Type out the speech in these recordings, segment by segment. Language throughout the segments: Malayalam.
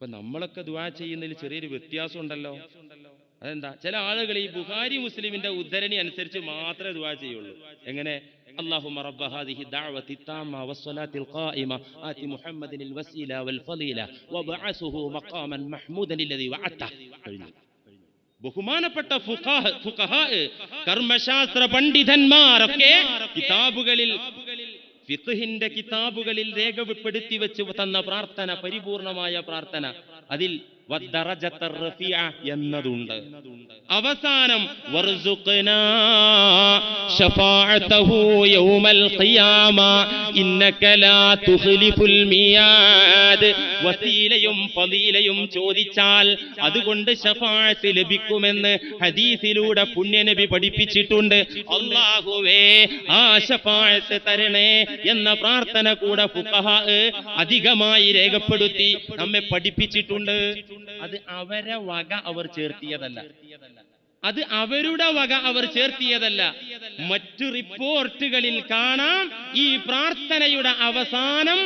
അപ്പൊ നമ്മളൊക്കെ ദുആ ചെയ്യുന്നതിൽ ചെറിയൊരു വ്യത്യാസം ഉണ്ടല്ലോ അതെന്താ ചില ആളുകൾ ഈ ബുഖാരി മുസ്ലിമിന്റെ ഉദ്ധരണി അനുസരിച്ച് മാത്രമേ ദുആ ചെയ്യുള്ളൂ എങ്ങനെ اللهم رب هذه الدعوة التامة والصلاة القائمة آت محمد الوسيلة والفضيلة وبعثه مقاما محمودا الذي وعدته കഴിഞ്ഞു. ബഹുമാനപ്പെട്ട ഫുഖാഹ് ഫുഖഹാ കർമ്മശാസ്ത്ര പണ്ഡിതന്മാരൊക്കെ കിതാബുകളിൽ ഫിഖ്ഹിന്റെ കിതാബുകളിൽ രേഖപ്പെടുത്തി വെച്ച് തന്ന പ്രാർത്ഥന പരിപൂർണമായ പ്രാർത്ഥന. അതിൽ എന്നതുണ്ട്. അവസാനം വസീലയും ഫളീലയും ചോദിച്ചാൽ അതുകൊണ്ട് ഷഫാഴത്ത് ലഭിക്കുമെന്ന് ഹദീസിലൂടെ പുണ്യനബി പഠിപ്പിച്ചിട്ടുണ്ട്. അല്ലാഹുവേ ആ ഷഫാഴത്ത് തരണേ എന്ന പ്രാർത്ഥന കൂടെ ഫുഖഹാ അധികമായി രേഖപ്പെടുത്തി നമ്മെ പഠിപ്പിച്ചിട്ടുണ്ട്. അത് അവരെ വക അവർ ചേർത്തിയതല്ല. അത് അവരുടെ വക അവർ ചേർത്തിയതല്ല. മറ്റു റിപ്പോർട്ടുകളിൽ കാണാം ഈ പ്രാർത്ഥനയുടെ അവസാനം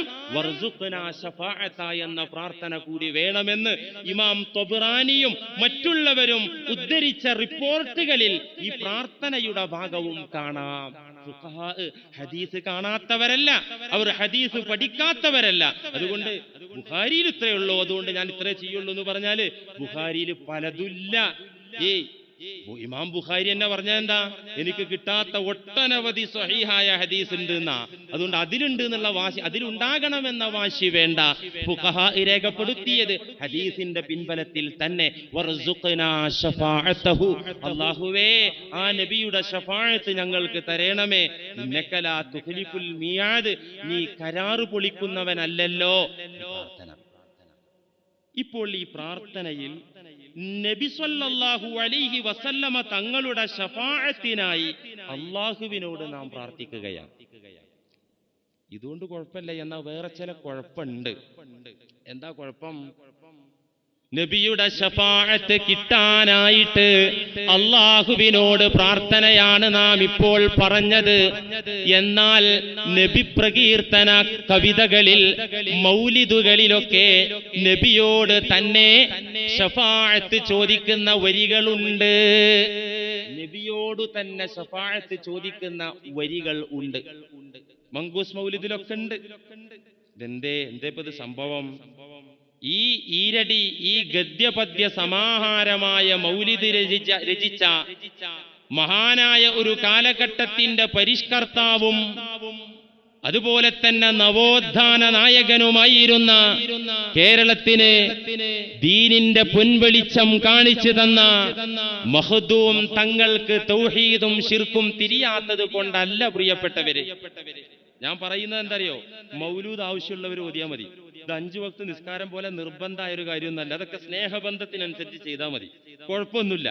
എന്ന പ്രാർത്ഥന കൂടി വേണമെന്ന് ഇമാം തൊബുറാനിയും മറ്റുള്ളവരും ഉദ്ധരിച്ച റിപ്പോർട്ടുകളിൽ ഈ പ്രാർത്ഥനയുടെ ഭാഗവും കാണാം. ഹദീസ് കാണാത്തവരല്ല. അവർ ഹദീസ് പഠിക്കാത്തവരല്ല. അതുകൊണ്ട് ബുഹാരിയിൽ ഇത്രയുള്ളൂ അതുകൊണ്ട് ഞാൻ ഇത്രേ ചെയ്യുള്ളൂ എന്ന് പറഞ്ഞാൽ ബുഹാരിയിൽ പലതുല്ല ഏയ് ഇമാം ബുഖാരി എന്നെ പറഞ്ഞാൽ എന്താ? എനിക്ക് കിട്ടാത്ത ഒട്ടനവധി സ്വഹീഹായ ഹദീസ് ഉണ്ട് എന്നാ അതുകൊണ്ട് അതിലുണ്ട് എന്നുള്ള വാശി അതിലുണ്ടാകണമെന്ന വാശി വേണ്ട. രേഖപ്പെടുത്തിയത് ഹദീസിന്റെ പിൻബലത്തിൽ തന്നെ. അള്ളാഹുവേ ആ നബിയുടെ ഞങ്ങൾക്ക് തരണമേ. മിയാദ്. നീ കരാറ് പൊളിക്കുന്നവനല്ലല്ലോ. പ്രാർത്ഥന. ഇപ്പോൾ ഈ പ്രാർത്ഥനയിൽ നബി സല്ലല്ലാഹു അലൈഹി വസല്ലമ തങ്ങളുടെ ഷഫാഅത്തിനായി അള്ളാഹുവിനോട് നാം പ്രാർത്ഥിക്കുകയാണ്. ഇതുകൊണ്ട് കുഴപ്പമില്ല. എന്നാ വേറെ ചില കുഴപ്പമുണ്ട്. എന്താ കുഴപ്പം? നബിയുടെ ഷഫാഅത്ത് കിട്ടാനായിട്ട് അള്ളാഹുവിനോട് പ്രാർത്ഥനയാണ് നാം ഇപ്പോൾ പറഞ്ഞത്. എന്നാൽ നബി പ്രകീർത്തന കവിതകളിൽ മൗലിദുകളിലൊക്കെ നബിയോട് തന്നെ ഷഫാഅത്ത് ചോദിക്കുന്ന വരികളുണ്ട്. നബിയോട് തന്നെ ഷഫാഴത്ത് ചോദിക്കുന്ന വരികൾ ഉണ്ട്. മങ്കൂസ് മൗലിദിലൊക്കെ ഉണ്ട്. ഇതെന്തേ എന്തേ ഇത് സംഭവം? ഈ ഈരടി ഈ ഗദ്യപദ്യ സമാഹാരമായ മൗലിദ് രചിച്ച രചിച്ച മഹാനായ ഒരു കാലഘട്ടത്തിന്റെ പരിഷ്കർത്താവും അതുപോലെ തന്നെ നവോത്ഥാന നായകനുമായിരുന്ന കേരളത്തിന് ദീനിന്റെ പൊൻവെളിച്ചം കാണിച്ചു തന്ന മഹദൂം തങ്ങൾക്ക് തൗഹീദും ശിർക്കും തിരിയാത്തത് കൊണ്ടല്ല പ്രിയപ്പെട്ടവര്. ഞാൻ പറയുന്നത് എന്തറിയോ? മൗലൂദ് ആവശ്യമുള്ളവർ ഓതിയാ മതി. ഇത് അഞ്ചു വക്ത് നിസ്കാരം പോലെ നിർബന്ധമായ ഒരു കാര്യമൊന്നല്ല അതൊക്കെ സ്നേഹബന്ധത്തിനനുസരിച്ച് ചെയ്താൽ മതി. കുഴപ്പമൊന്നുമില്ല.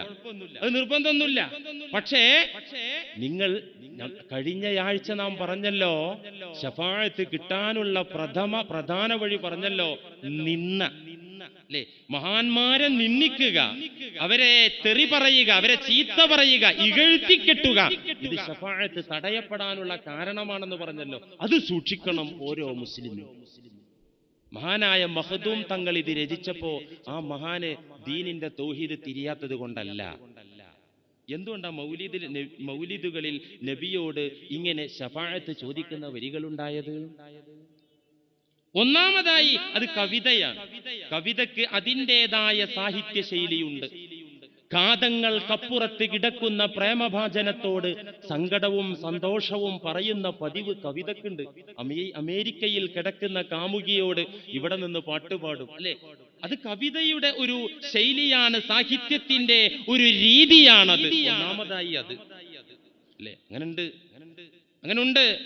അത് നിർബന്ധമൊന്നുമില്ല. പക്ഷേ നിങ്ങൾ കഴിഞ്ഞയാഴ്ച നാം പറഞ്ഞല്ലോ ശഫാഴത്ത് കിട്ടാനുള്ള പ്രഥമ പ്രധാന വഴി പറഞ്ഞല്ലോ നിന്ന. അല്ലേ? മഹാന്മാരെ നിന്ദിക്കുക അവരെ തെറി പറയുക അവരെ ചീത്ത പറയുക ഇകഴ്ത്തിക്കെട്ടുക. ഇത് ഷഫാഴത്ത് തടയപ്പെടാനുള്ള കാരണമാണെന്ന് പറഞ്ഞല്ലോ. അത് സൂക്ഷിക്കണം ഓരോ മുസ്ലിമും. മഹാനായ മഹദൂം തങ്ങൾ ഇത് രചിച്ചപ്പോ ആ മഹാന് ദീനിന്റെ തൗഹീദ് തിരിയാത്തത് കൊണ്ടല്ല. എന്തുകൊണ്ടാ മൗലീദിൽ മൗലീദുകളിൽ മൗലിദുകളിൽ നബിയോട് ഇങ്ങനെ ഷഫാഴത്ത് ചോദിക്കുന്ന വരികളുണ്ടായത്? ഒന്നാമതായി അത് കവിതയാണ്. കവിതയ്ക്ക് അതിന്റെതായ സാഹിത്യ ശൈലിയുണ്ട് കാതങ്ങൾക്കപ്പുറത്ത് കിടക്കുന്ന പ്രേമഭാചനത്തോട് സങ്കടവും സന്തോഷവും പറയുന്ന പതിവ് കവിതക്കുണ്ട്. അമേ- അമേരിക്കയിൽ കിടക്കുന്ന കാമുകിയോട് ഇവിടെ നിന്ന് പാട്ടുപാടും അല്ലെ? അത് കവിതയുടെ ഒരു ശൈലിയാണ് സാഹിത്യത്തിന്റെ ഒരു രീതിയാണത്. ഒന്നാമതായി അത് അല്ലെ? അങ്ങനുണ്ട് അങ്ങനുണ്ട്.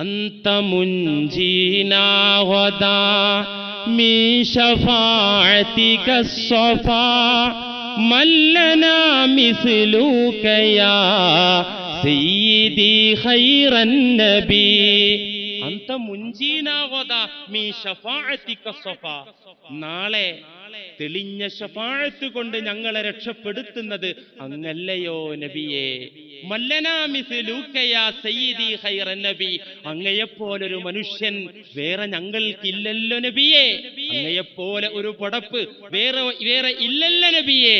أنت منجينا غدا من شفاعتك الصفا من لنا مثلك يا سيدي خير النبي. അന്ത മുഞ്ചീനാവത മീ ഷഫാഅത്തിക സഫ. നാളെ തെളിഞ്ഞ ഷഫാഴത്ത് കൊണ്ട് ഞങ്ങളെ രക്ഷപ്പെടുത്തുന്നത് അങ്ങല്ലയോ നബിയെ? അങ്ങയെപ്പോലൊരു മനുഷ്യൻ വേറെ ഞങ്ങൾക്കില്ലല്ലോ നബിയെ? അങ്ങയെപ്പോലെ ഒരു പടപ്പ് വേറെ വേറെ ഇല്ലല്ലോ നബിയെ?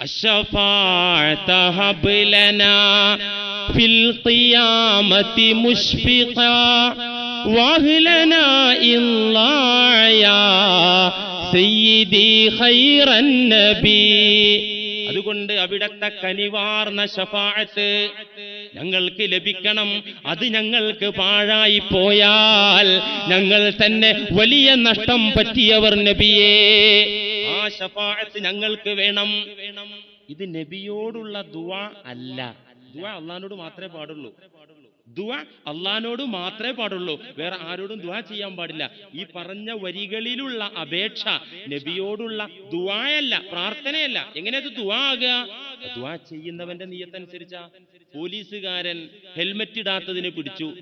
അഷഫാ في القيامة مشفقا واهلنا إلا يا سيدي خير النبي അതുകൊണ്ട് അവിടത്തെ കനിവാർന്ന ഷഫാഅത്ത് ഞങ്ങൾക്ക് ലഭിക്കണം അത് ഞങ്ങൾക്ക് പാഴായി പോയാൽ ഞങ്ങൾ തന്നെ വലിയ നഷ്ടം പറ്റിയവർ നബിയേ ആ ഷഫാഅത്ത് ഞങ്ങൾക്ക് വേണം ഇത് നബിയോടുള്ള ദുആ അല്ല ദുആ അള്ളഹാനോട് മാത്രമേ പാടുള്ളൂ. ദുവ അള്ളഹാനോട് മാത്രമേ പാടുള്ളൂ. വേറെ ആരോടും ദുആ ചെയ്യാൻ പാടില്ല. ഈ പറഞ്ഞ വരികളിലുള്ള അപേക്ഷ നബിയോടുള്ള ദുവായല്ല പ്രാർത്ഥനയല്ല. എങ്ങനെയത് ദുവാ ആകുക ദുവാ ചെയ്യുന്നവന്റെ നീയത്തനുസരിച്ചാ. പോലീസുകാരൻ ഹെൽമെറ്റ് ഇടാത്തതിനെ പിടിച്ചു.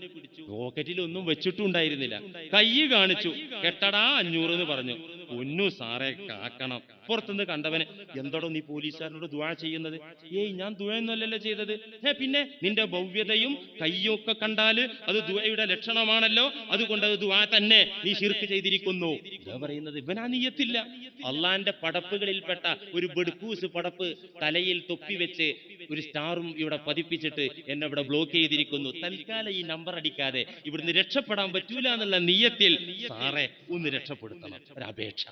പോക്കറ്റിൽ ഒന്നും വെച്ചിട്ടുണ്ടായിരുന്നില്ല. കൈ കാണിച്ചു. കെട്ടടാ അഞ്ഞൂറ് എന്ന് പറഞ്ഞു. ഒന്നു സാറേ കാക്കണം. പുറത്തുനിന്ന് കണ്ടവന് എന്തോടോ നീ പോലീസുകാരനോട് ദുവാ ചെയ്യുന്നത്? ഏയ് ഞാൻ ദുവയൊന്നുമല്ലല്ലോ ചെയ്തത്. ഏ പിന്നെ നിന്റെ ഭവ്യതയും കയ്യും ഒക്കെ കണ്ടാൽ അത് ദുവയുടെ ലക്ഷണമാണല്ലോ. അതുകൊണ്ട് അത് ദുവാ തന്നെ നീ ശിർക്ക് ചെയ്തിരിക്കുന്നു. ഇതാ പറയുന്നത് ഇവനാ നീയത്തില്ല. അള്ളാന്റെ പടപ്പുകളിൽപ്പെട്ട ഒരു ബെടുക്കൂസ് പടപ്പ് തലയിൽ തൊപ്പി വെച്ച് ഒരു സ്റ്റാറും ഇവിടെ പതിപ്പിച്ചിട്ട് എന്നെ ഇവിടെ ബ്ലോക്ക് ചെയ്തിരിക്കുന്നു. തൽക്കാലം ഈ നമ്പർ അടിക്കാതെ ഇവിടുന്ന് രക്ഷപ്പെടാൻ പറ്റൂല എന്നുള്ള നീയത്തിൽ സാറേ ഒന്ന് രക്ഷപ്പെടുത്തണം. ഒരു അപേക്ഷ.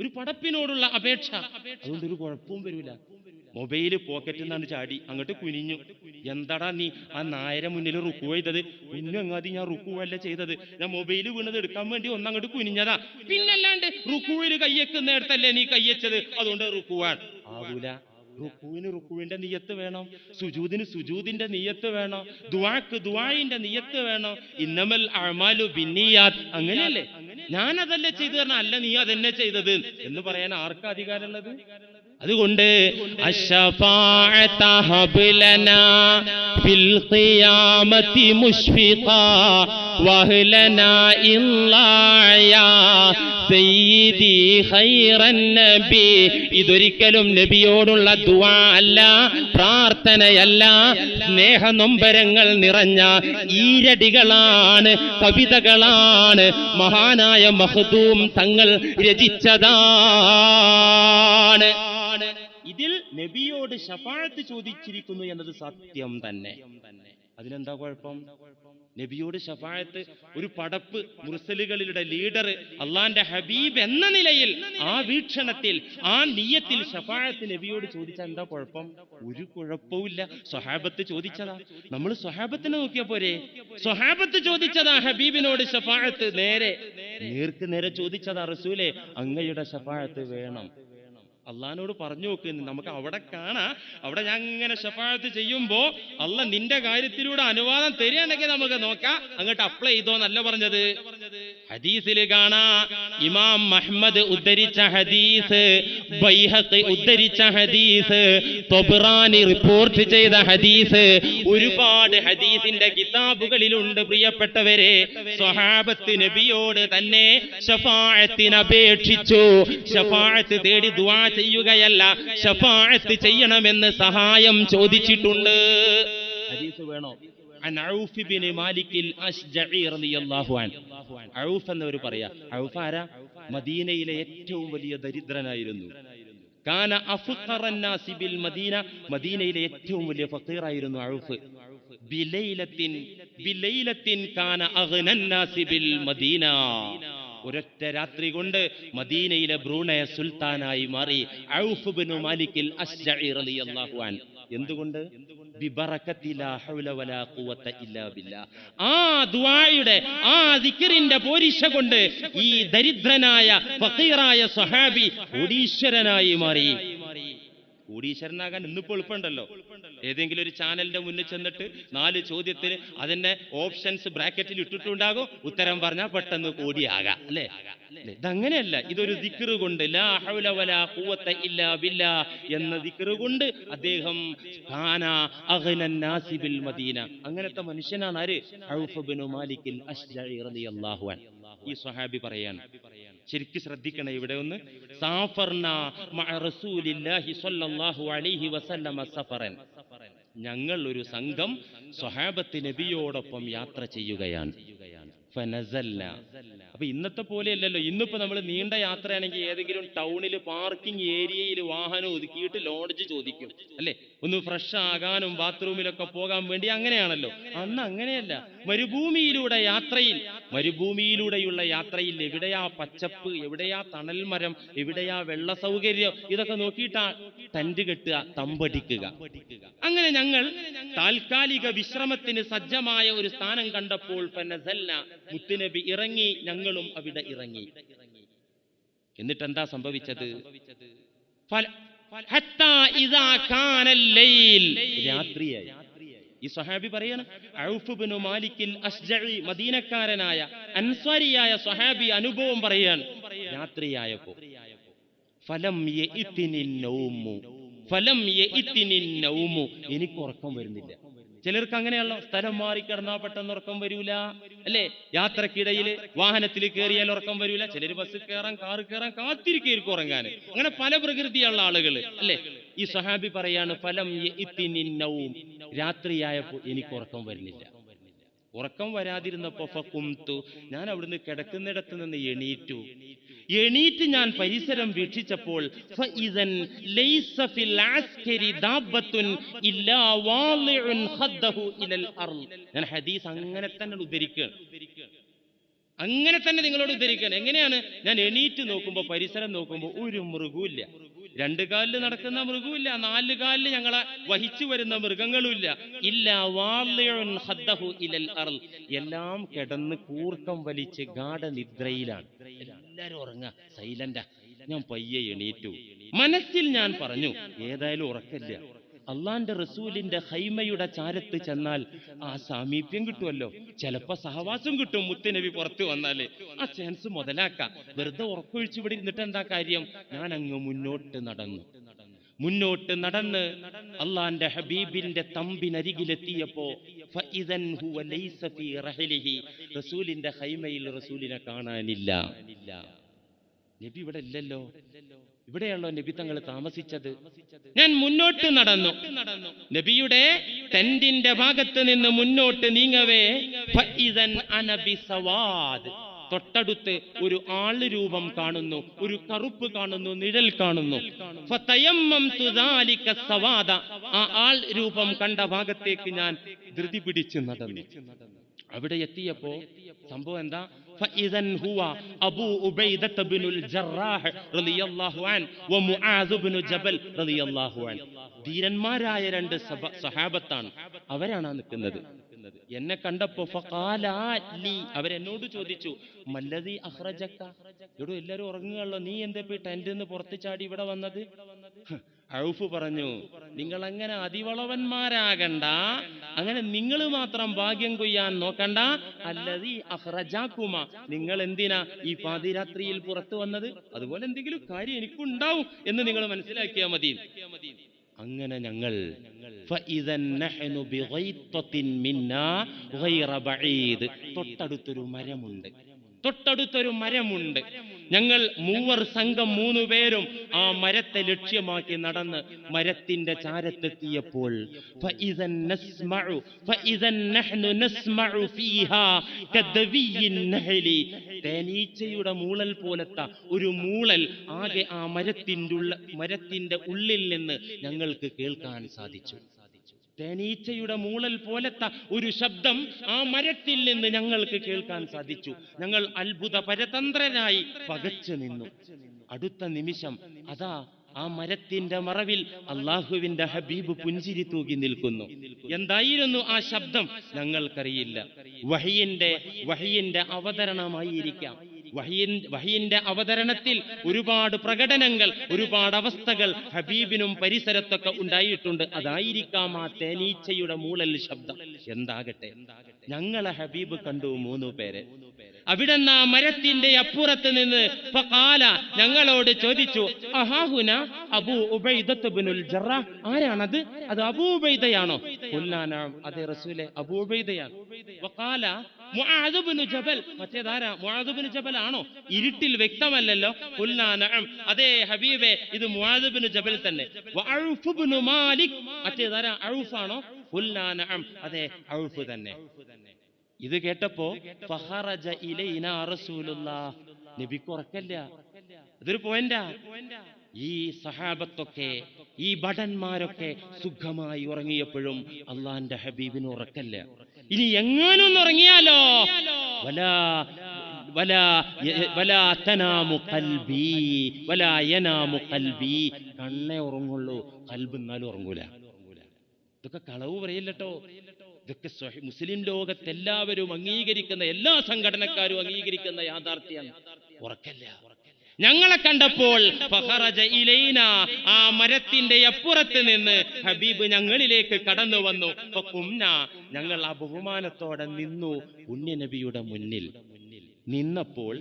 ഒരു പടപ്പിനോടുള്ള അപേക്ഷ. അതുകൊണ്ട് ഒരു കുഴപ്പവും വരൂല. മൊബൈൽ പോക്കറ്റിൽ നിന്നാണ് ചാടി. അങ്ങോട്ട് കുനിഞ്ഞു. എന്താടാ നീ? ആ നായരെ മുന്നിൽ റുക്കു ചെയ്തത്. പിന്നെ അങ്ങാതി ഞാൻ റുക്കു അല്ല ചെയ്തത്. ഞാൻ മൊബൈൽ വീണത് എടുക്കാൻ വേണ്ടി ഒന്ന് അങ്ങോട്ട് കുനിഞ്ഞതാ. പിന്നല്ലാണ്ട് റുക്കുവിൽ കയ്യക്കുന്നിടത്തല്ലേ നീ കയ്യച്ചത് അതുകൊണ്ട് റുക്കുവാൻ ആകൂല. റുക്കുവിന് റുക്കുവിന്റെ നിയത്ത് വേണം. സുജൂദിന് സുജൂദിന്റെ നിയത്ത് വേണം. ദുവാക്ക് ദുവായിന്റെ നിയത്ത് വേണം. ഇന്നമൽ അമാലു ബിന്നിയാത്ത്. അങ്ങനെയല്ലേ? ഞാൻ അതല്ലേ ചെയ്തു തരണം അല്ല നീ അതെന്നെ ചെയ്തത്. എന്ന് പറയാൻ ആർക്കാ അധികാരമുള്ളത്? അതുകൊണ്ട് ഇതൊരിക്കലും നബിയോടുള്ള ദുവാ അല്ല പ്രാർത്ഥനയല്ല. സ്നേഹനൊമ്പരങ്ങൾ നിറഞ്ഞ ഈരടികളാണ് കവിതകളാണ്. മഹാനായ മഹദൂം തങ്ങൾ രചിച്ചതാണ്. ഇതിൽ നബിയോട് ഷഫാഴത്ത് ചോദിച്ചിരിക്കുന്നു എന്നത് സത്യം തന്നെ. അതിനെന്താ കുഴപ്പം? നബിയോട് ഷഫായത്ത് ഒരു പടപ്പ് മുർസലുകളുടെ ലീഡർ അള്ളാന്റെ ഹബീബ് എന്ന നിലയിൽ ആ വീക്ഷണത്തിൽ ആ നീയത്തിൽ ഷഫായത്ത് നബിയോട് ചോദിച്ചാൽ എന്താ കുഴപ്പം? ഒരു കുഴപ്പവുമില്ല സ്വഹാബത്ത് ചോദിച്ചതാ. നമ്മൾ സ്വഹാബത്തിനെ നോക്കിയാ പോരെ. സ്വഹാബത്ത് ചോദിച്ചതാ ഹബീബിനോട് ഷഫായത്ത് നേരെ. നേർക്ക് നേരെ ചോദിച്ചതാ റസൂലെ അങ്ങയുടെ ഷഫായത്ത് വേണം. അള്ളഹാനോട് പറഞ്ഞു നോക്ക് നമുക്ക് അവിടെ കാണാ. അവിടെ ഞാൻ ഇങ്ങനെ ഷഫാഴത്ത് ചെയ്യുമ്പോ അല്ല നിന്റെ കാര്യത്തിലൂടെ അനുവാദം തരികയാണെങ്കിൽ നമുക്ക് നോക്കാം. അങ്ങോട്ട് അപ്ലൈ ചെയ്തോ എന്നല്ല പറഞ്ഞത്. ഹദീസിൽ കാണാ ഇമാം മഹ്മദ് ഉദ്ധരിച്ച ഹദീസ് ബൈഹഖ് ഉദ്ധരിച്ച ഹദീസ് തൊബ്രാനി റിപ്പോർട്ട് ചെയ്ത ഹദീസ് ഒരുപാട് ഹദീസിന്റെ കിതാബുകളിലുണ്ട് പ്രിയപ്പെട്ടവരെ. സ്വഹാബത്ത് നബിയോട് തന്നെ ഷഫാഴത്തിന് അപേക്ഷിച്ചു. ഷഫാഴത്ത് തേടി ദുആ ചെയ്യുകയല്ല ഷഫാഅത്ത് ചെയ്യണമെന്ന് സഹായം ചോദിച്ചിട്ടുണ്ട്. ഹദീസ് വേണോ? عن عوف بن مالك الأشجعي رضي الله عنه ഔഫ് എന്നവർ പറയാ ഔഫ് ആരാ മദീനയിലെ ഏറ്റവും വലിയ ദരിദ്രനായിരുന്നു കാന അഫ്ഖറന്നാസി ബിൽ മദീന മദീനയിലെ ഏറ്റവും വലിയ ഫക്കീറായിരുന്നു ഔഫ് ബിലൈലത്തിൻ ബിലൈലത്തിൻ കാന അഗ്നന്നാസി ബിൽ മദീന ഒരൊറ്റ രാത്രി കൊണ്ട് മദീനയിലെ ബ്രൂണയ സുൽത്താനായി മാറി ഔഫ് ബിനു മാലിക്കിൽ അശ്ജഈ റളിയല്ലാഹു അൻ എന്തുകൊണ്ട് ആ ദുആയുടെ ആ ദിക്റിന്റെ പോരിശ കൊണ്ട് ഈ ദരിദ്രനായ ഫക്കീറായ സഹാബി കോടീശ്വരനായി മാറി. കോടീശ്വരനാകാൻ ഇന്നിപ്പോൾ എളുപ്പമുണ്ടല്ലോ. ഏതെങ്കിലും ഒരു ചാനലിന്റെ മുന്നിൽ ചെന്നിട്ട് നാല് ചോദ്യത്തിന് അതിന്റെ ഓപ്ഷൻസ് ബ്രാക്കറ്റിൽ ഇട്ടിട്ടുണ്ടാകും. ഉത്തരം പറഞ്ഞാൽ പെട്ടെന്ന് കോടിയാകാം അല്ലേ? ഇതങ്ങനെയല്ല. ഇതൊരു ദിക്റ് കൊണ്ട് ലാ ഹൗല വലാ ഖുവത ഇല്ലാ ബില്ലാ എന്ന ദിക്റ് കൊണ്ട് അദ്ദേഹം കാന അഗ്നൻ നാസി ബിൽ മദീന. അങ്ങനത്തെ മനുഷ്യനാണ് ആര്? ഔഫ് ബിനു മാലിക്കിൽ അശ്ജഈ റളിയല്ലാഹു അൻഹു. ഈ സ്വഹാബി പറയാണ്. ശരിക്കും ശ്രദ്ധിക്കണം ഇവിടെ ഒന്ന്. സാഫർന മഅ റസൂലില്ലാഹി സ്വല്ലല്ലാഹു അലൈഹി വസല്ലമ സഫറൻ. ഞങ്ങൾ ഒരു സംഘം സ്വഹാബത്ത് നബിയോടൊപ്പം യാത്ര ചെയ്യുകയാണ്. ഫനസൽന അപ്പൊ ഇന്നത്തെ പോലെയല്ലല്ലോ. ഇന്നിപ്പോ നമ്മൾ നീണ്ട യാത്രയാണെങ്കിൽ ഏതെങ്കിലും ടൗണിൽ പാർക്കിംഗ് ഏരിയയിൽ വാഹനം ഒതുക്കിയിട്ട് ലോഡ്ജ് ചോദിക്കും. അല്ലെ? ഒന്ന് ഫ്രഷ് ആകാനും ബാത്റൂമിലൊക്കെ പോകാൻ വേണ്ടി അങ്ങനെയാണല്ലോ. അന്ന് അങ്ങനെയല്ല. മരുഭൂമിയിലൂടെ യാത്രയിൽ മരുഭൂമിയിലൂടെയുള്ള യാത്രയിൽ എവിടെയാ പച്ചപ്പ് എവിടെയാ തണൽ മരം എവിടെയാ വെള്ള സൗകര്യം? ഇതൊക്കെ നോക്കിയിട്ടാ ടെന്റ് കെട്ടുക തമ്പടിക്കുക. അങ്ങനെ ഞങ്ങൾ താൽക്കാലിക വിശ്രമത്തിന് സജ്ജമായ ഒരു സ്ഥാനം കണ്ടപ്പോൾ മുത്തുനബി ഇറങ്ങി ഞങ്ങളും അവിടെ ഇറങ്ങി. എന്നിട്ട് എന്താ സംഭവിച്ചത്. രാത്രിയായി. ഈ സഹാബി പറയാണ് ഔഫ് ഇബ്നു മാലിക്കിൽ അസ്ജഈ മദീനക്കാരനായ അൻസ്വാരിയായ സഹാബി അനുഭവം പറയാണ് രാത്രിയായപ്പോ. ഫലം ഫലം നൗമു. എനിക്ക് ഉറക്കം വരുന്നില്ല. ചിലർക്ക് അങ്ങനെയുള്ള സ്ഥലം മാറി കിടന്നാ പെട്ടെന്ന് ഉറക്കം വരൂല. അല്ലേ? യാത്രക്കിടയിൽ വാഹനത്തിൽ കയറിയാൽ ഉറക്കം വരൂല. ചിലർ ബസ് കയറാൻ കാറ് കയറാൻ കാത്തിരിക്കും ഉറങ്ങാൻ അങ്ങനെ പല പ്രകൃതിയുള്ള ആളുകൾ അല്ലേ? ഈ സഹാബി പറയാണ് ഫലം നൗം. രാത്രിയായപ്പോൾ എനിക്ക് ഉറക്കം വരുന്നില്ല. ഉറക്കം വരാതിരുന്നപ്പോ ഫക്കുംതു ഞാൻ അവിടുന്ന് കിടക്കുന്നിടത്ത് നിന്ന് എണീറ്റു. എണീറ്റ് ഞാൻ പരിസരം വീക്ഷിച്ചപ്പോൾ ഞാൻ ഹദീസ് അങ്ങനെ തന്നെ ഉദ്ധരിക്കുകയാണ്. അങ്ങനെ തന്നെ നിങ്ങളോട് ഉദ്ധരിക്കണം എങ്ങനെയാണ്? ഞാൻ എണീറ്റ് നോക്കുമ്പോൾ പരിസരം നോക്കുമ്പോൾ ഒരു മൃഗവുമില്ല. രണ്ട് കാലിൽ നടക്കുന്ന മൃഗവുമില്ല നാല് കാലിൽ ഞങ്ങളെ വഹിച്ചു വരുന്ന മൃഗങ്ങളുമില്ല. ഇല്ല ഖദ്ദഹു ഇലൽ അർൾ എല്ലാം കിടന്ന് കൂർക്കം വലിച്ച് ഗാഠനിദ്രയിലാണ്. എല്ലാരും ഉറങ്ങ സൈലന്റാ. ഞാൻ പയ്യെ എണീറ്റു. മനസ്സിൽ ഞാൻ പറഞ്ഞു ഏതായാലും ഉറക്കല്ല അള്ളാന്റെ റസൂലിന്റെ ഹൈമയുടെ ചാരത്ത് ചെന്നാൽ ആ സാമീപ്യം കിട്ടുമല്ലോ. ചിലപ്പോ സഹവാസം കിട്ടും മുത്തുനബി പുറത്തു വന്നാൽ. ആ ചാൻസ് മുതലാക്കാം. വെറുതെ ഉറക്കൊഴിച്ച് ഇവിടെ ഇരുന്നിട്ട് എന്താ കാര്യം? ഞാൻ അങ്ങ് മുന്നോട്ട് നടന്നു. മുന്നോട്ട് നടന്ന് അള്ളാന്റെ ഹബീബിന്റെ തമ്പിനരികിലെത്തിയപ്പോ. റസൂലിന്റെ ഹൈമയിൽ റസൂലിനെ കാണാനില്ല. നബി ഇവിടെ ഇല്ലല്ലോ. ഇവിടെയാണല്ലോ നബി തങ്ങൾ താമസിച്ചത്. ഞാൻ മുന്നോട്ട് നടന്നു. നബിയുടെ ടെന്റിന്റെ ഭാഗത്ത് നിന്ന് മുന്നോട്ട് നീങ്ങവേ. തൊട്ടടുത്ത് ഒരു ആൾ രൂപം കാണുന്നു ഒരു കറുപ്പ് കാണുന്നു നിഴൽ കാണുന്നു. ആ ആൾ രൂപം കണ്ട ഭാഗത്തേക്ക് ഞാൻ ധൃതി പിടിച്ച് നടന്നു. അവിടെ എത്തിയപ്പോ സംഭവം എന്താ? فإذا هو أبو عبيدة بن الجراح رضي الله عنه ومعاذ بن جبل رضي الله عنه ധീരന്മാരായ രണ്ട് സഭ- സഹാബത്താണ് അവരാണ് ആ നിൽക്കുന്നത് എന്നെ കണ്ടപ്പോ ഫഖാലാ ലി അവരെന്നോട് ചോദിച്ചു മല്ലതി അഹ്റജക്ക എടോ എല്ലാരും ഉറങ്ങുകയല്ലോ നീ എന്താ ഇപ്പൊ ടെന്റ് നിന്ന് പുറത്ത് ചാടി ഇവിടെ വന്നത് അഴുഫ് പറഞ്ഞു നിങ്ങൾ അങ്ങനെ അതിവളവന്മാരാകണ്ട? അങ്ങനെ നിങ്ങൾ മാത്രം ഭാഗ്യം കൊയ്യാൻ നോക്കണ്ട. അല്ലത് ഈ അഹ്റജാക്കുമ നിങ്ങൾ എന്തിനാ ഈ പാതിരാത്രിയിൽ പുറത്തു വന്നത്? അതുപോലെ എന്തെങ്കിലും കാര്യം എനിക്കുണ്ടാവും എന്ന് നിങ്ങൾ മനസ്സിലാക്കിയാൽ മതി. അങ്ങനെ ഞങ്ങൾ തൊട്ടടുത്തൊരു മരമുണ്ട്. തൊട്ടടുത്തൊരു മരമുണ്ട്. ഞങ്ങൾ മൂവർ സംഘം മൂന്നു പേരും ആ മരത്തെ ലക്ഷ്യമാക്കി നടന്ന് മരത്തിന്റെ ചാരത്തെത്തിയപ്പോൾ തേനീച്ചയുടെ മൂളൽ പോലത്തെ ഒരു മൂളൽ ആകെ ആ മരത്തിന്റെ ഉള്ള മരത്തിന്റെ ഉള്ളിൽ നിന്ന് ഞങ്ങൾക്ക് കേൾക്കാൻ സാധിച്ചു. തേനീച്ചയുടെ മൂളൽ പോലത്തെ ഒരു ശബ്ദം ആ മരത്തിൽ നിന്ന് ഞങ്ങൾക്ക് കേൾക്കാൻ സാധിച്ചു. ഞങ്ങൾ അത്ഭുത പരതന്ത്രനായി പകച്ചു നിന്നു. അടുത്ത നിമിഷം അതാ ആ മരത്തിന്റെ മറവിൽ അള്ളാഹുവിന്റെ ഹബീബ് പുഞ്ചിരി തൂകി നിൽക്കുന്നു. എന്തായിരുന്നു ആ ശബ്ദം? ഞങ്ങൾക്കറിയില്ല. വഹിയിന്റെ വഹിയിന്റെ അവതരണമായിരിക്കാം. വഹിയിന്റെ അവതരണത്തിൽ ഒരുപാട് പ്രകടനങ്ങൾ ഒരുപാട് അവസ്ഥകൾ ഹബീബിനും പരിസരത്തൊക്കെ ഉണ്ടായിട്ടുണ്ട്. അതായിരിക്കാം ആ തേനീച്ചയുടെ മൂളൽ ശബ്ദം. എന്താകട്ടെ? ഞങ്ങളെ ഹബീബ് കണ്ടു മൂന്നു പേരെ അവിടെന്ന് ആ മരത്തിന്റെ അപ്പുറത്ത് നിന്ന് ഫഖാല ഞങ്ങളോട് ചോദിച്ചു അഹാഹുന അബൂ ഉബൈദത്തുബ്നുൽ ജറാഹ് ആരാണത്? അത് അബൂ ഉബൈദയാണോ? അതെ റസൂലെ അബൂ ഉബൈദയാണ്. വഖാല മുആദ് ബിനു ജബൽ. മറ്റേതാരാ? മുആദ് ബിനു ജബൽ ആണോ? ഇരുട്ടിൽ വ്യക്തമല്ലല്ലോ. നഅം അതെ ഹബീബേ ഇത് മുആദ് ബിനു ജബൽ തന്നെ. വഅഉഫ് ബിനു മാലിക്. മറ്റേതാരാ? ഔഫ് ആണോ? ഖുൽനാ നഅം അതെ ഔഫ് തന്നെ. ഇത് കേട്ടപ്പോ ഫഹറജ ഇലൈന റസൂലുള്ള. നബിക്ക് ഉറക്കല്ല ഇതൊരു പോയിന്റാ. ഈ സഹാബത്തൊക്കെ ഈ ഭടന്മാരൊക്കെ സുഖമായി ഉറങ്ങിയപ്പോഴും അള്ളാന്റെ ഹബീബിന് ഉറക്കല്ല ഇനി എങ്ങാനും ഉറങ്ങിയാലോ? വലാ കണ്ണേ ഉറങ്ങുള്ളൂ കൽബ് എന്നാലും ഉറങ്ങൂല. ഇതൊക്കെ കളവ് പറയില്ലട്ടോ? ഇതൊക്കെ മുസ്ലിം ലോകത്ത് എല്ലാവരും അംഗീകരിക്കുന്ന എല്ലാ സംഘടനക്കാരും അംഗീകരിക്കുന്ന യാഥാർത്ഥ്യം ഉറക്കല്ല. ഞങ്ങളെ കണ്ടപ്പോൾ ആ മരത്തിന്റെ അപ്പുറത്ത് നിന്ന് ഹബീബ് ഞങ്ങളിലേക്ക് കടന്നു വന്നു. കുംന ഞങ്ങൾ ആ ബഹുമാനത്തോടെ നിന്നു പുണ്യനബിയുടെ മുന്നിൽ. നിന്നപ്പോൾ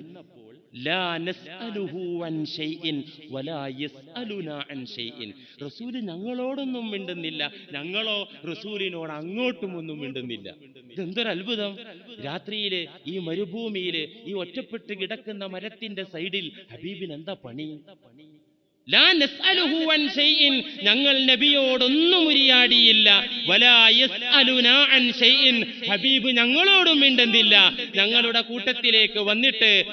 റസൂൽ ഞങ്ങളോടൊന്നും മിണ്ടുന്നില്ല. ഞങ്ങളോ റസൂലിനോട് അങ്ങോട്ടും ഒന്നും മിണ്ടുന്നില്ല. ഇതെന്തൊരു അത്ഭുതം. രാത്രിയിൽ ഈ മരുഭൂമിയിൽ ഈ ഒറ്റപ്പെട്ട് കിടക്കുന്ന മരത്തിന്റെ സൈഡിൽ ഹബീബിന് എന്താ പണി? ഞങ്ങൾ നബിയോടൊന്നും ഉരിയാടിയില്ല. ഹബീബ് ഞങ്ങളോടും മിണ്ടുന്നില്ല. ഞങ്ങളുടെ കൂട്ടത്തിലേക്ക് വന്നിട്ട്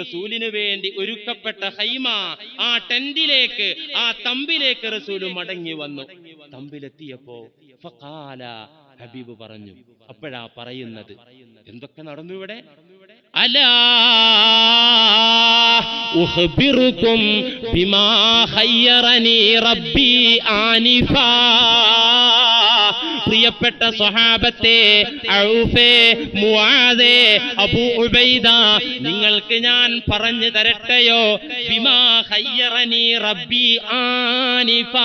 റസൂലിന് വേണ്ടി ഒരുക്കപ്പെട്ട ഹൈമ ആ ടെന്റിലേക്ക് ആ തമ്പിലേക്ക് റസൂൽ മടങ്ങി വന്നു. തമ്പിലെത്തിയപ്പോ ഹബീബ് പറഞ്ഞു. അപ്പോഴാ പറയുന്നത്. എന്തൊക്കെ നടന്നു ഇവിടെ? അലാ ഉഹ്ബിറുക്കും ബിമാ ഹയ്യറനി റബ്ബി ആനിഫാ. പ്രിയപ്പെട്ട സ്വഹാബത്തെ അബൂ ഉബൈദ നിങ്ങൾക്ക് ഞാൻ പറഞ്ഞു തരട്ടെയോ? റബ്ബി ആനിഫ.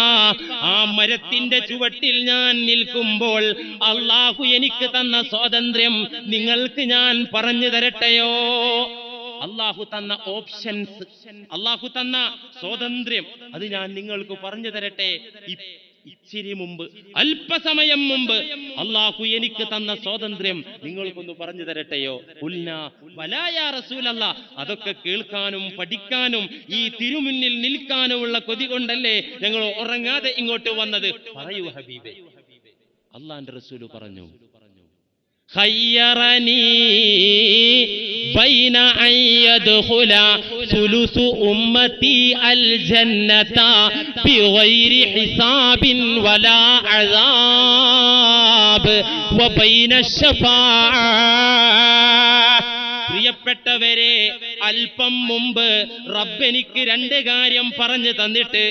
ആ മരത്തിന്റെ ചുവട്ടിൽ ഞാൻ നിൽക്കുമ്പോൾ അള്ളാഹു എനിക്ക് തന്ന സ്വാതന്ത്ര്യം നിങ്ങൾക്ക് ഞാൻ പറഞ്ഞു തരട്ടെയോ? അള്ളാഹു തന്ന ഓപ്ഷൻസ് അള്ളാഹു തന്ന സ്വാതന്ത്ര്യം അത് ഞാൻ നിങ്ങൾക്ക് പറഞ്ഞു തരട്ടെ. ഇച്ചിരി മുമ്പ് അല്പസമയം മുമ്പ് അള്ളാഹു എനിക്ക് തന്ന സ്വാതന്ത്ര്യം നിങ്ങൾക്കൊന്ന് പറഞ്ഞു തരട്ടെയോ? റസൂലല്ല. അതൊക്കെ കേൾക്കാനും പഠിക്കാനും ഈ തിരുമുന്നിൽ നിൽക്കാനുമുള്ള കൊതി കൊണ്ടല്ലേ ഞങ്ങൾ ഉറങ്ങാതെ ഇങ്ങോട്ട് വന്നത്? പറയൂ ഹബീബെ. അള്ളാന്റെ റസൂൽ പറഞ്ഞു بين أن يدخل ثلث أمتي الجنة بغير حساب ولا عذاب وبين الشفاعة പ്രിയപ്പെട്ടവരെ അല്പം മുമ്പ് റബ്ബെനിക്ക് രണ്ട് കാര്യം പറഞ്ഞു തന്നിട്ട്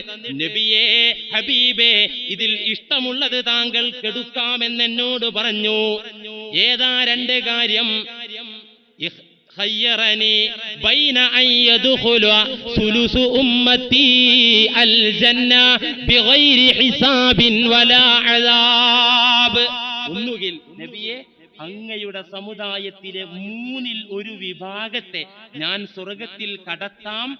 നബിയേ ഹബീബേ ഇതിൽ ഇഷ്ടമുള്ളത് താങ്കൾ കെടുക്കാമെന്ന് എന്നോട് പറഞ്ഞു ഏതാ രണ്ട് കാര്യം ഇഹ് خيرني بين أن يدخل ثلث أمتي الجنة بغير حساب ولا عذاب ഒന്നുകിൽ നബിയെ അങ്ങയുടെ സമുദായത്തിലെ മൂന്നിൽ ഒരു വിഭാഗത്തെ ഞാൻ സ്വർഗത്തിൽ കടത്താം.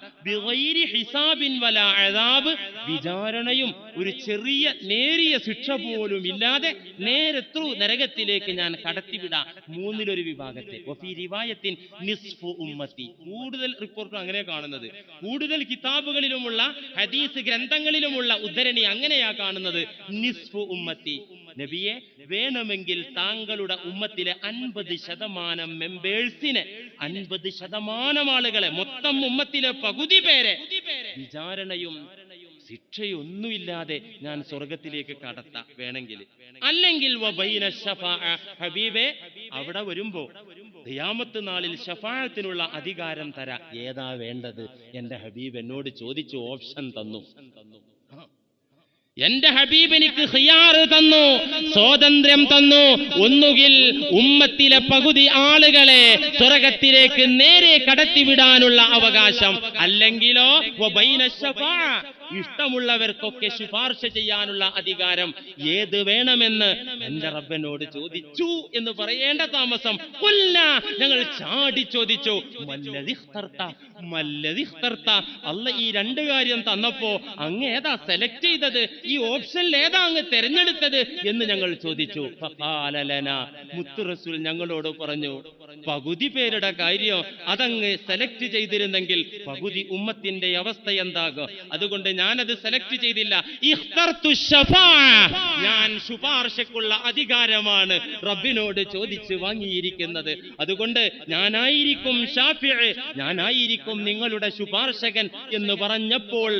ഹിസാബിൻ വല അദാബ്. വിചാരണയും ഒരു ചെറിയ നേരിയ ശിക്ഷ പോലും ഇല്ലാതെ നേരത്തു നരകത്തിലേക്ക് ഞാൻ കടത്തിവിടാം. മൂന്നിലൊരു വിഭാഗത്തെ. റിവായത്തിൻ നിസ്ഫു ഉമ്മത്തി. കൂടുതൽ റിപ്പോർട്ടും അങ്ങനെ കാണുന്നത്. കൂടുതൽ കിതാബുകളിലുമുള്ള ഹദീസ് ഗ്രന്ഥങ്ങളിലുമുള്ള ഉദ്ധരണി അങ്ങനെയാ കാണുന്നത്. നിസ്ഫു ഉമ്മത്തി. നബിയെ വേണമെങ്കിൽ താങ്കളുടെ ഉമ്മത്തിലെ അൻപത് ശതമാനം മെമ്പേഴ്സിനെ അൻപത് ശതമാനം ആളുകളെ മൊത്തം ഉമ്മത്തിലെ പകുതി പേരെ വിചാരണയും ശിക്ഷയൊന്നുമില്ലാതെ ഞാൻ സ്വർഗത്തിലേക്ക് കടത്താം. വേണമെങ്കിൽ. അല്ലെങ്കിൽ. ഹബീബേ അവിടെ വരുമ്പോ ഖിയാമത്ത് നാളിൽ ഷഫാഴത്തിനുള്ള അധികാരം തരാ. ഏതാ വേണ്ടത്? എന്റെ ഹബീബ് എന്നോട് ചോദിച്ചു ഓപ്ഷൻ തന്നു. എന്റെ ഹബീബ് എനിക്ക് ഹിയാറ് തന്നു സ്വാതന്ത്ര്യം തന്നു ഒന്നുകിൽ ഉമ്മത്തിലെ പകുതി ആളുകളെ സ്വർഗത്തിലേക്ക് നേരെ കടത്തിവിടാനുള്ള അവകാശം അല്ലെങ്കിലോ. ഇഷ്ടമുള്ളവർക്കൊക്കെ ശുപാർശ ചെയ്യാനുള്ള അധികാരം ഏത് വേണമെന്ന് എന്റെ റബ്ബനോട് ചോദിച്ചു എന്ന് പറയേണ്ട താമസം. കൊല്ല. ഞങ്ങൾ ചാടി ചോദിച്ചു? അല്ല ഈ രണ്ട് കാര്യം തന്നപ്പോ അങ്ങ് ഏതാ സെലക്ട് ചെയ്തത്? ഈ ഓപ്ഷനിൽ ഏതാ അങ്ങ് തെരഞ്ഞെടുത്തത് എന്ന് ഞങ്ങൾ ചോദിച്ചു. മുത്തുറസുൽ മുത്ത് റസൂൽ ഞങ്ങളോട് പറഞ്ഞു പകുതി പേരുടെ കാര്യം അതങ്ങ് സെലക്ട് ചെയ്തിരുന്നെങ്കിൽ പകുതി ഉമ്മത്തിന്റെ അവസ്ഥ എന്താകും? അതുകൊണ്ട് ഞാനത് സെലക്ട് ചെയ്തില്ല. ഞാൻ ശുപാർശക്കുള്ള അധികാരമാണ് റബ്ബിനോട് ചോദിച്ച് വാങ്ങിയിരിക്കുന്നത് അതുകൊണ്ട് ഞാനായിരിക്കും ഷാഫി ഞാനായിരിക്കും നിങ്ങളുടെ ശുപാർശകൻ എന്ന് പറഞ്ഞപ്പോൾ.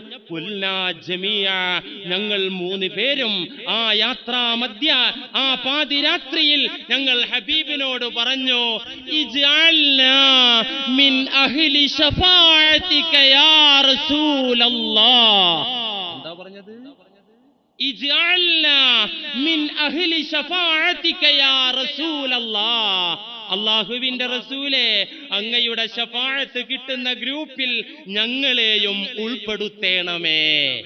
ഞങ്ങൾ മൂന്ന് പേരും ആ യാത്രാ മധ്യ ആ പാതിരാത്രിയിൽ ഞങ്ങൾ ഹബീബിനോട് പറഞ്ഞു മിൻ അഹ്ലി യാ റസൂലല്ലാഹ് അങ്ങയുടെ കിട്ടുന്ന ഗ്രൂപ്പിൽ ഞങ്ങളെയും ഉൾപ്പെടുത്തേണമേ.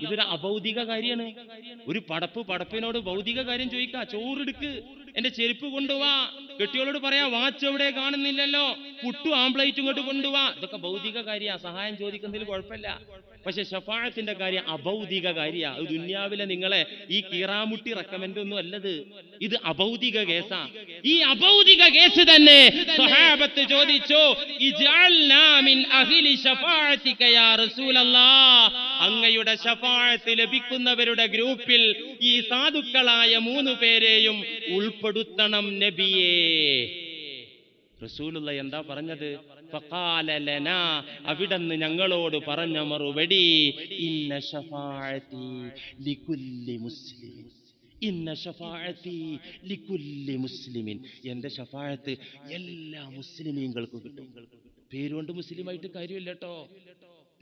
ഇതൊരു അഭൗതിക കാര്യമാണ്. ഒരു പടപ്പ് പടപ്പിനോട് ഭൗതിക കാര്യം ചോദിക്ക. ചോറെടുക്ക്. എന്റെ ചെരുപ്പ് കൊണ്ടുവാ. കെട്ടിയോളോട് പറയാ വാച്ച് എവിടെ കാണുന്നില്ലല്ലോ. പുട്ടു ആംപ്ലേറ്റ് ഇങ്ങോട്ട് കൊണ്ടുപോവാ ഇതൊക്കെ ഭൗതിക കാര്യ. സഹായം ചോദിക്കുന്നതിൽ കുഴപ്പമില്ല. പക്ഷെ ഷഫാഴത്തിന്റെ കാര്യം അഭൗതിക കാര്യ. ദുന്യാവിലെ നിങ്ങളെ ഈ കീറാമുട്ടി റെക്കമെൻഡ് ഒന്നും അല്ലത്. ഇത് അഭൗതിക കേസാ. ഈ അഭൗതിക കേസ് തന്നെ സ്വഹാബത്ത് ചോദിച്ചു അങ്ങയുടെ ശഫാഴത്ത് ലഭിക്കുന്നവരുടെ ഗ്രൂപ്പിൽ ഈ സാധുക്കളായ മൂന്ന് പേരെയും ഉൾപ്പെടുത്തണം നബിയേ. റസൂലുള്ള എന്താ പറഞ്ഞത്? ഫഖാല ലനാ അവിടന്ന് ഞങ്ങളോട് പറഞ്ഞ മറുപടി ഇന്ന ശഫാഅതി ലികുല്ലി മുസ്ലിം ഇന്ന മുസ്ലിമിൻ. എന്റെ ശഫാഅത്ത് എല്ലാ മുസ്ലിമീങ്ങൾക്കും കിട്ടും. പേരുകൊണ്ട് മുസ്ലിമായിട്ട് കാര്യമില്ല കേട്ടോ.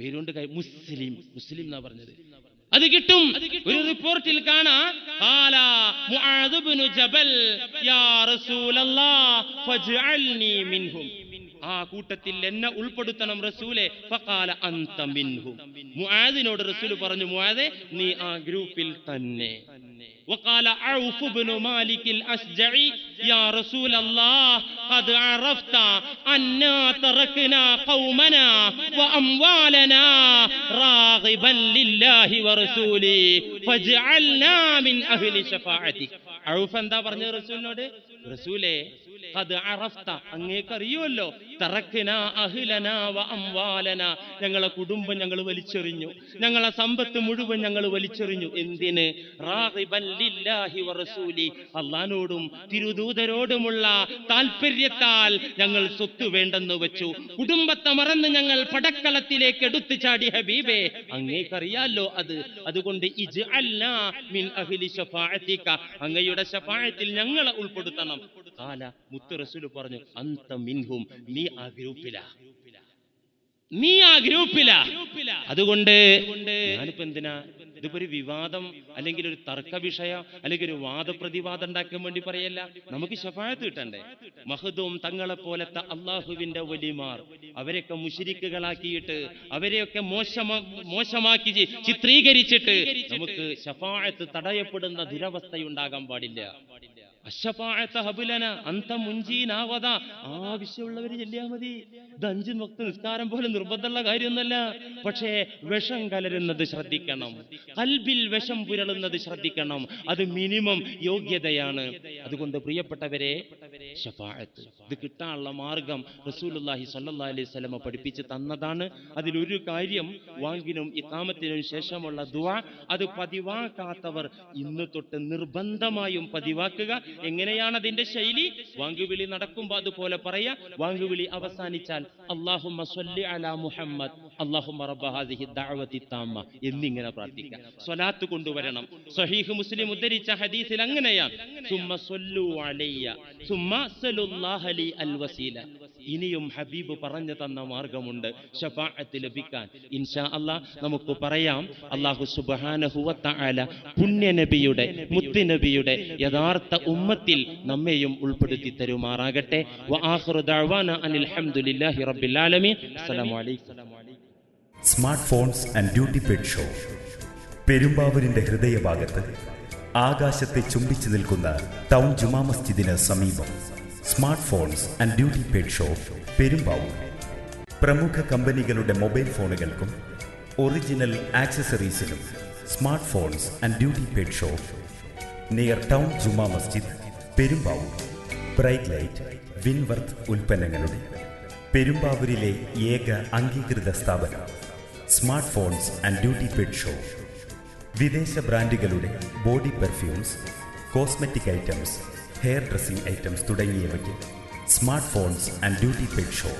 പേരുകൊണ്ട് മുസ്ലിം മുസ്ലിം എന്നാ പറഞ്ഞത്. അത് കിട്ടും. ഒരു റിപ്പോർട്ടിൽ കാണാ ജബൽ യാ റസൂലല്ലാ മിൻഹും. ആ കൂട്ടത്തിൽ എന്നെ ഉൾപ്പെടുത്തണം റസൂലെ ഫഖാല അന്ത മിൻഹും മുആദിനോട് റസൂൽ പറഞ്ഞു മുആദെ നീ ആ ഗ്രൂപ്പിൽ തന്നെ وقال عوف بن مالك الأشجعي يا رسول الله قد عرفت أنا تركنا قومنا وأموالنا راغبا لله ورسوله فاجعلنا من أهل شفاعتك عوف എന്താ പറഞ്ഞ റസൂലിനോട് റസൂലേ അത് അറഫ്ത അങ്ങേക്കറിയുമല്ലോ വ ഞങ്ങളെ കുടുംബം ഞങ്ങൾ വലിച്ചെറിഞ്ഞു. ഞങ്ങളെ സമ്പത്ത് മുഴുവൻ ഞങ്ങൾ വലിച്ചെറിഞ്ഞു. എന്തിന്? അള്ളഹാനോടും തിരുദൂതരോടുമുള്ള താല്പര്യത്താൽ ഞങ്ങൾ സ്വത്ത് വേണ്ടെന്ന് വെച്ചു. കുടുംബത്തെ മറന്ന് ഞങ്ങൾ പടക്കളത്തിലേക്ക് എടുത്തു ചാടി. ഹബീബേ അങ്ങേക്കറിയാലോ അത്? അതുകൊണ്ട് മിൻ അങ്ങയുടെ ഷഫാഅത്തിൽ ഞങ്ങളെ ഉൾപ്പെടുത്തണം. റസൂൽ പറഞ്ഞു അന്ത മിൻഹും നീ ആ ഗ്രൂപ്പിലാ. നീ ആ ഗ്രൂപ്പില. അതുകൊണ്ട് ഞാനിപ്പോ എന്തിനാ ഇതിപ്പോ ഒരു വിവാദം അല്ലെങ്കിൽ ഒരു തർക്ക വിഷയം അല്ലെങ്കിൽ ഒരു വാദപ്രതിവാദം ഉണ്ടാക്കാൻ വേണ്ടി പറയല്ല. നമുക്ക് ശഫായത്ത് കിട്ടണ്ടേ? മഹദും തങ്ങളെ പോലത്തെ അള്ളാഹുവിന്റെ വലിമാർ. അവരെയൊക്കെ മുഷിരിക്കുകളാക്കിയിട്ട് അവരെയൊക്കെ മോശമാ മോശമാക്കി ചിത്രീകരിച്ചിട്ട് നമുക്ക് ശഫായത്ത് തടയപ്പെടുന്ന ദുരവസ്ഥയുണ്ടാകാൻ പാടില്ല. ആവശ്യമുള്ളവര് ചെല്ലിയാ മതി. അഞ്ചു വക്ത നിസ്കാരം പോലെ നിർബന്ധമുള്ള കാര്യമൊന്നുമല്ല. പക്ഷേ വിഷം കലരുന്നത് ശ്രദ്ധിക്കണം. കൽബിൽ വിഷം പുരളുന്നത് ശ്രദ്ധിക്കണം. അത് മിനിമം യോഗ്യതയാണ്. അതുകൊണ്ട് പ്രിയപ്പെട്ടവരെ ഇത് കിട്ടാനുള്ള മാർഗം റസൂലുള്ളാഹി സ്വല്ലല്ലാഹി അലൈഹി വസല്ലമ പഠിപ്പിച്ച് തന്നതാണ്. അതിലൊരു കാര്യം വാങ്കിനും ഇക്കാമത്തിനും ശേഷമുള്ള ദുആ അത് പതിവാക്കാത്തവർ ഇന്ന് തൊട്ട് നിർബന്ധമായും പതിവാക്കുക. എങ്ങനെയാണ് അതിന്റെ ശൈലി? വാങ്കുവിളി നടക്കുമ്പോൾ അതുപോലെ പറയാ. വാങ്കുവിളി അവസാനിച്ചാൽ അലാ മുഹമ്മദ് ദഅവതി എന്നിങ്ങനെ പ്രാർത്ഥിക്കാം സ്വലാത്ത് കൊണ്ടുവരണം. സ്വഹീഹ് മുസ്ലിം ഉദ്ധരിച്ച ഹദീസിൽ അങ്ങനെയാണ്. സുമ്മ സ്വല്ലു അലയ്യ സുമ്മ സലുല്ലാഹലി അൽ വസീല ഇനിയും ഹബീബ് പറഞ്ഞു തന്ന മാർഗമുണ്ട്. ഷഫാഅത്ത് ലഭിക്കാൻ. ഇൻഷാ അല്ലാ നമുക്ക് പറയാം. അള്ളാഹു നബിയുടെ പുണ്യനബിയുടെ മുത്തുനബിയുടെ യഥാർത്ഥ ഉമ്മത്തിൽ നമ്മെയും ഉൾപ്പെടുത്തി തരുമാറാകട്ടെ. Smart phones and duty paid show. പെരുമ്പാവൂരിന്റെ ഹൃദയഭാഗത്ത് ആകാശത്തെ ചുംബിച്ചു നിൽക്കുന്ന ടൗൺ ജുമാ മസ്ജിദിന് സമീപം. Smart phones and duty paid show Perumbavoor. പ്രമുഖ കമ്പനികളുടെ മൊബൈൽ ഫോണുകൾക്കും original ആക്സസറീസിനും smart phones and duty paid show near town Juma Masjid Perumbavoor. Bright light വിൻവർത്ത് ഉൽപ്പന്നങ്ങളുടെ പെരുമ്പാവൂരിലെ ഏക അംഗീകൃത സ്ഥാപനം smart phones and duty paid show. വിദേശ ബ്രാൻഡുകളുടെ body perfumes cosmetic items hair dressing items തുടങ്ങിയവയ്ക്ക് smart phones and duty paid show.